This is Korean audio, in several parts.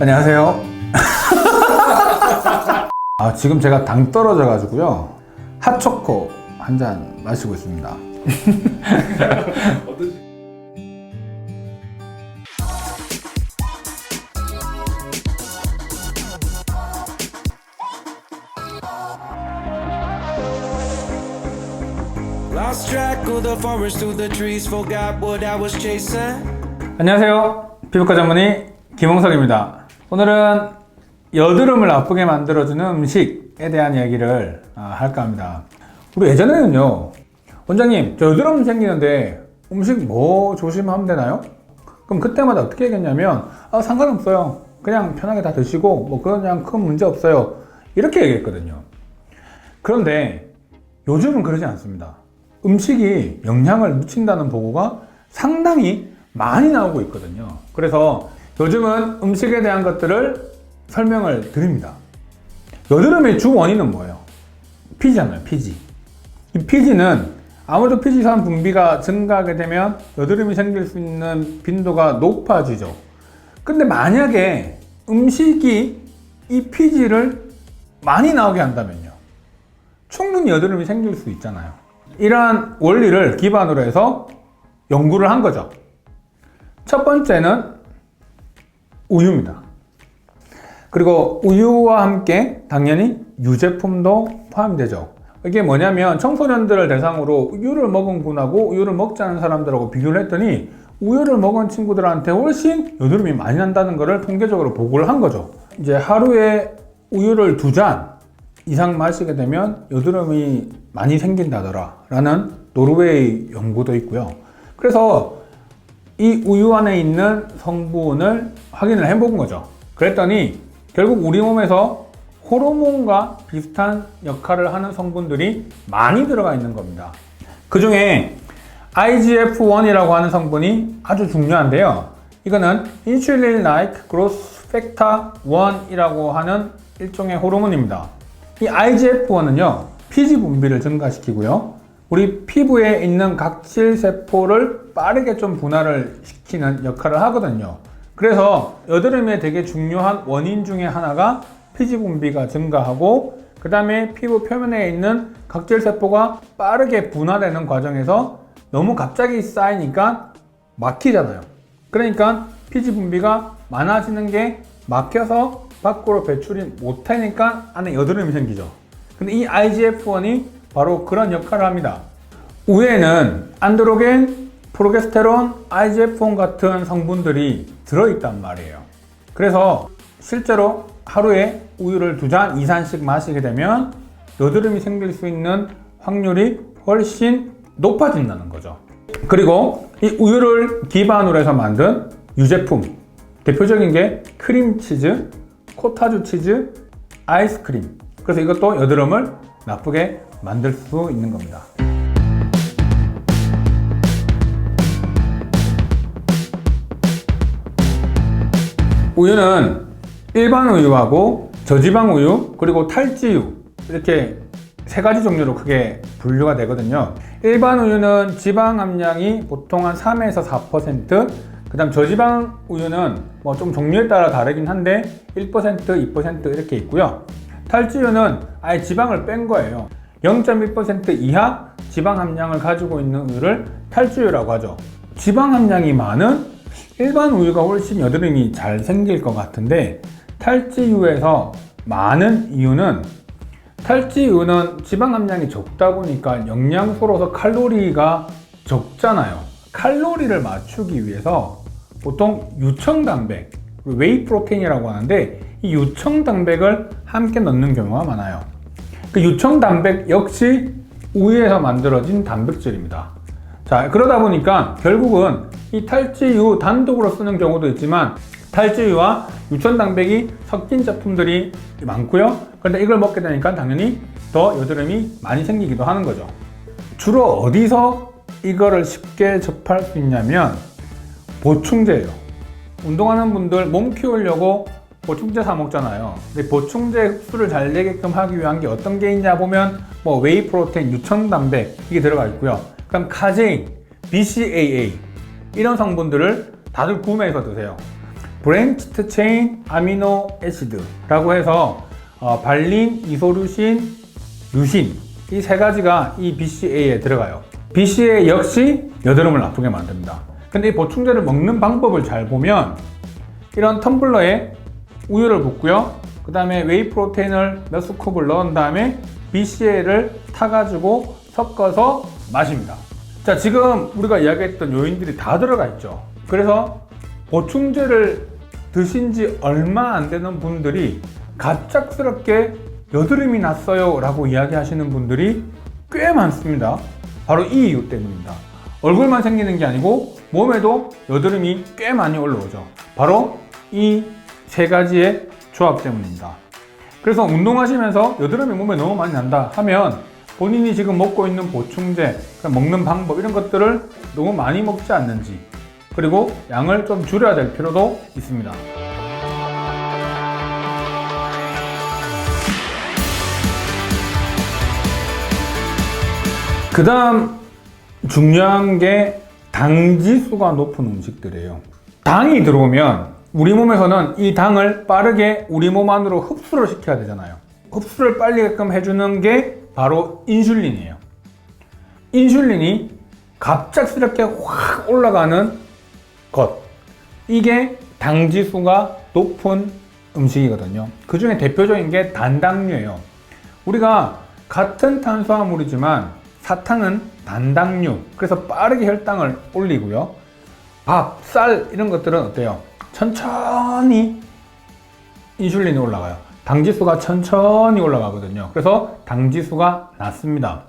안녕하세요. 아, 지금 제가 당 떨어져 가지고요. 핫초코 한 잔 마시고 있습니다. Lost track of the forest through the trees, forgot what I was chasing. 안녕하세요. 피부과 전문의 김홍석입니다. 오늘은 여드름을 아프게 만들어주는 음식에 대한 이야기를 아, 할까 합니다. 우리 예전에는요, 원장님, 저 여드름 생기는데 음식 뭐 조심하면 되나요? 그럼 그때마다 어떻게 얘기했냐면, 아, 상관없어요. 그냥 편하게 다 드시고, 뭐 그냥 큰 문제 없어요. 이렇게 얘기했거든요. 그런데 요즘은 그러지 않습니다. 음식이 영향을 미친다는 보고가 상당히 많이 나오고 있거든요. 그래서 요즘은 음식에 대한 것들을 설명을 드립니다. 여드름의 주 원인은 뭐예요? 피지잖아요, 피지. 이 피지는 아무래도 피지산 분비가 증가하게 되면 여드름이 생길 수 있는 빈도가 높아지죠. 근데 만약에 음식이 이 피지를 많이 나오게 한다면요. 충분히 여드름이 생길 수 있잖아요. 이러한 원리를 기반으로 해서 연구를 한 거죠. 첫 번째는 우유입니다. 그리고 우유와 함께 당연히 유제품도 포함되죠. 이게 뭐냐면 청소년들을 대상으로 우유를 먹은 분하고 우유를 먹지 않은 사람들하고 비교를 했더니 우유를 먹은 친구들한테 훨씬 여드름이 많이 난다는 것을 통계적으로 보고를 한 거죠. 이제 하루에 우유를 두 잔 이상 마시게 되면 여드름이 많이 생긴다더라 라는 노르웨이 연구도 있고요. 그래서 이 우유 안에 있는 성분을 확인을 해본 거죠. 그랬더니 결국 우리 몸에서 호르몬과 비슷한 역할을 하는 성분들이 많이 들어가 있는 겁니다. 그 중에 IGF-1이라고 하는 성분이 아주 중요한데요. 이거는 인슐린 like growth factor 1이라고 하는 일종의 호르몬입니다. 이 IGF-1은요, 피지 분비를 증가시키고요. 우리 피부에 있는 각질 세포를 빠르게 좀 분할을 시키는 역할을 하거든요. 그래서 여드름에 되게 중요한 원인 중에 하나가 피지 분비가 증가하고 그 다음에 피부 표면에 있는 각질 세포가 빠르게 분화되는 과정에서 너무 갑자기 쌓이니까 막히잖아요. 그러니까 피지 분비가 많아지는 게 막혀서 밖으로 배출이 못하니까 안에 여드름이 생기죠. 근데 이 IGF-1이 바로 그런 역할을 합니다. 우에는 안드로겐, 프로게스테론, IGF-1 같은 성분들이 들어있단 말이에요. 그래서 실제로 하루에 우유를 두 잔 이상씩 마시게 되면 여드름이 생길 수 있는 확률이 훨씬 높아진다는 거죠. 그리고 이 우유를 기반으로 해서 만든 유제품 대표적인 게 크림치즈, 코타주 치즈, 아이스크림. 그래서 이것도 여드름을 나쁘게 만들 수 있는 겁니다. 우유는 일반 우유하고 저지방 우유 그리고 탈지유 이렇게 세 가지 종류로 크게 분류가 되거든요. 일반 우유는 지방 함량이 보통 한 3에서 4%, 그다음 저지방 우유는 뭐 좀 종류에 따라 다르긴 한데 1%, 2% 이렇게 있고요. 탈지유는 아예 지방을 뺀 거예요. 0.1% 이하 지방 함량을 가지고 있는 우유를 탈지유라고 하죠. 지방 함량이 많은 일반 우유가 훨씬 여드름이 잘 생길 것 같은데 탈지유에서 많은 이유는 탈지유는 지방 함량이 적다 보니까 영양소로서 칼로리가 적잖아요. 칼로리를 맞추기 위해서 보통 유청단백, 웨이 프로테인이라고 하는데 이 유청단백을 함께 넣는 경우가 많아요. 그 유청 단백 역시 우유에서 만들어진 단백질입니다. 자, 그러다 보니까 결국은 이 탈지유 단독으로 쓰는 경우도 있지만 탈지유와 유천단백이 섞인 제품들이 많고요. 그런데 이걸 먹게 되니까 당연히 더 여드름이 많이 생기기도 하는 거죠. 주로 어디서 이거를 쉽게 접할 수 있냐면 보충제예요. 운동하는 분들 몸 키우려고 보충제 사 먹잖아요. 근데 보충제 흡수를 잘 되게끔 하기 위한 게 어떤 게 있냐 보면 뭐 웨이 프로테인, 유청 단백 이게 들어가 있고요. 그럼 카제인, BCAA 이런 성분들을 다들 구매해서 드세요. 브랜치트 체인 아미노 애시드라고 해서 어, 발린, 이소류신, 류신 이 세 가지가 이 BCA에 들어가요. BCA 역시 여드름을 나쁘게 만듭니다. 근데 이 보충제를 먹는 방법을 잘 보면 이런 텀블러에 우유를 붓고요. 그 다음에 웨이 프로테인을 몇 스쿱을 넣은 다음에 BCA를 타가지고 섞어서 마십니다. 자, 지금 우리가 이야기했던 요인들이 다 들어가 있죠. 그래서 보충제를 드신 지 얼마 안 되는 분들이 갑작스럽게 여드름이 났어요 라고 이야기하시는 분들이 꽤 많습니다. 바로 이 이유 때문입니다. 얼굴만 생기는 게 아니고 몸에도 여드름이 꽤 많이 올라오죠. 바로 이 세 가지의 조합 때문입니다. 그래서 운동하시면서 여드름이 몸에 너무 많이 난다 하면 본인이 지금 먹고 있는 보충제, 그러니까 먹는 방법 이런 것들을 너무 많이 먹지 않는지 그리고 양을 좀 줄여야 될 필요도 있습니다. 그 다음 중요한 게 당지수가 높은 음식들이에요. 당이 들어오면 우리 몸에서는 이 당을 빠르게 우리 몸 안으로 흡수를 시켜야 되잖아요. 흡수를 빨리게끔 해주는 게 바로 인슐린이에요. 인슐린이 갑작스럽게 확 올라가는 것. 이게 당지수가 높은 음식이거든요. 그 중에 대표적인 게 단당류예요. 우리가 같은 탄수화물이지만 사탕은 단당류. 그래서 빠르게 혈당을 올리고요. 밥, 쌀 이런 것들은 어때요? 천천히 인슐린이 올라가요. 당지수가 천천히 올라가거든요. 그래서 당지수가 낮습니다.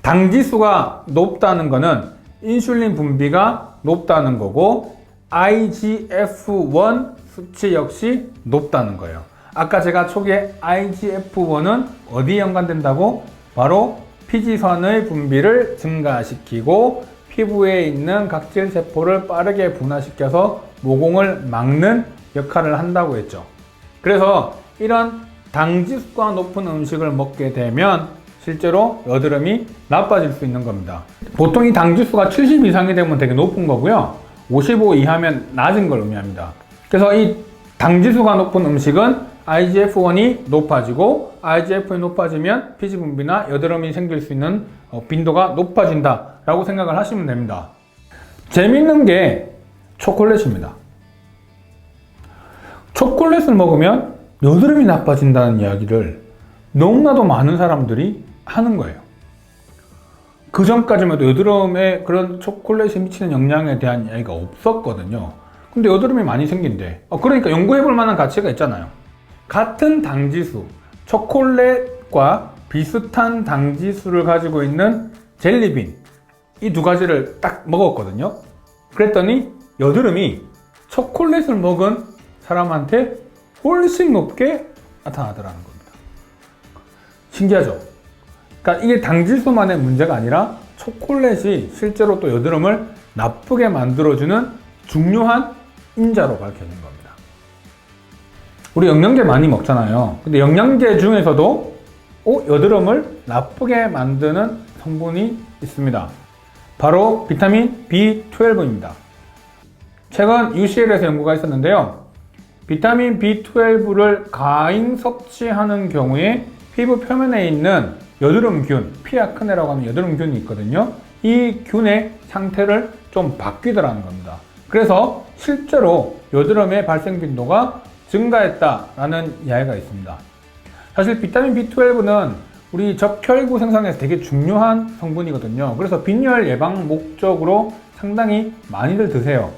당지수가 높다는 것은 인슐린 분비가 높다는 거고 IGF-1 수치 역시 높다는 거예요. 아까 제가 초기에 IGF-1은 어디에 연관된다고? 바로 피지선의 분비를 증가시키고 피부에 있는 각질 세포를 빠르게 분화시켜서 모공을 막는 역할을 한다고 했죠. 그래서 이런 당지수가 높은 음식을 먹게 되면 실제로 여드름이 나빠질 수 있는 겁니다. 보통 이 당지수가 70 이상이 되면 되게 높은 거고요. 55 이하면 낮은 걸 의미합니다. 그래서 이 당지수가 높은 음식은 IGF-1이 높아지고 IGF-1이 높아지면 피지 분비나 여드름이 생길 수 있는 어, 빈도가 높아진다 라고 생각을 하시면 됩니다. 재밌는 게 초콜릿입니다. 초콜릿을 먹으면 여드름이 나빠진다는 이야기를 너무나도 많은 사람들이 하는 거예요. 그 전까지만 해도 여드름에 그런 초콜릿이 미치는 영향에 대한 이야기가 없었거든요. 근데 여드름이 많이 생긴대. 어, 그러니까 연구해 볼 만한 가치가 있잖아요. 같은 당지수, 초콜릿과 비슷한 당지수를 가지고 있는 젤리빈, 이 두 가지를 딱 먹었거든요. 그랬더니 여드름이 초콜릿을 먹은 사람한테 훨씬 높게 나타나더라는 겁니다. 신기하죠? 그러니까 이게 당질소만의 문제가 아니라 초콜릿이 실제로 또 여드름을 나쁘게 만들어주는 중요한 인자로 밝혀진 겁니다. 우리 영양제 많이 먹잖아요. 근데 영양제 중에서도 어, 여드름을 나쁘게 만드는 성분이 있습니다. 바로 비타민 B12입니다. 최근 UCL에서 연구가 있었는데요. 비타민 B12를 과잉 섭취하는 경우에 피부 표면에 있는 여드름균, 피아크네라고 하는 여드름균이 있거든요. 이 균의 상태를 좀 바뀌더라는 겁니다. 그래서 실제로 여드름의 발생 빈도가 증가했다라는 이야기가 있습니다. 사실 비타민 B12는 우리 적혈구 생산에서 되게 중요한 성분이거든요. 그래서 빈혈 예방 목적으로 상당히 많이들 드세요.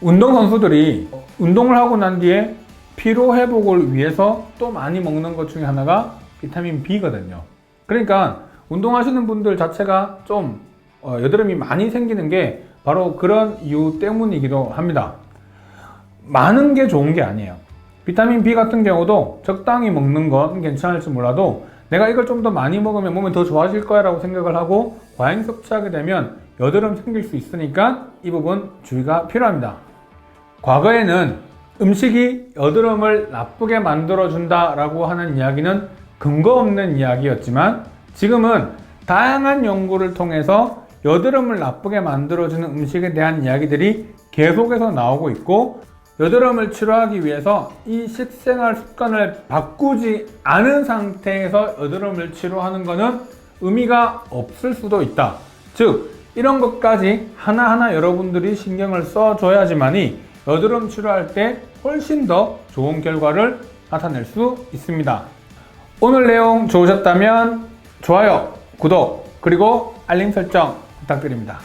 운동선수들이 운동을 하고 난 뒤에 피로 회복을 위해서 또 많이 먹는 것 중에 하나가 비타민 B거든요. 그러니까 운동하시는 분들 자체가 좀 어, 여드름이 많이 생기는 게 바로 그런 이유 때문이기도 합니다. 많은 게 좋은 게 아니에요. 비타민 B 같은 경우도 적당히 먹는 건 괜찮을지 몰라도 내가 이걸 좀 더 많이 먹으면 몸이 더 좋아질 거야 라고 생각을 하고 과잉 섭취하게 되면 여드름 생길 수 있으니까 이 부분 주의가 필요합니다. 과거에는 음식이 여드름을 나쁘게 만들어준다 라고 하는 이야기는 근거 없는 이야기였지만 지금은 다양한 연구를 통해서 여드름을 나쁘게 만들어주는 음식에 대한 이야기들이 계속해서 나오고 있고 여드름을 치료하기 위해서 이 식생활 습관을 바꾸지 않은 상태에서 여드름을 치료하는 것은 의미가 없을 수도 있다. 즉, 이런 것까지 하나하나 여러분들이 신경을 써줘야지만이 여드름 치료할 때 훨씬 더 좋은 결과를 나타낼 수 있습니다. 오늘 내용 좋으셨다면 좋아요, 구독, 그리고 알림 설정 부탁드립니다.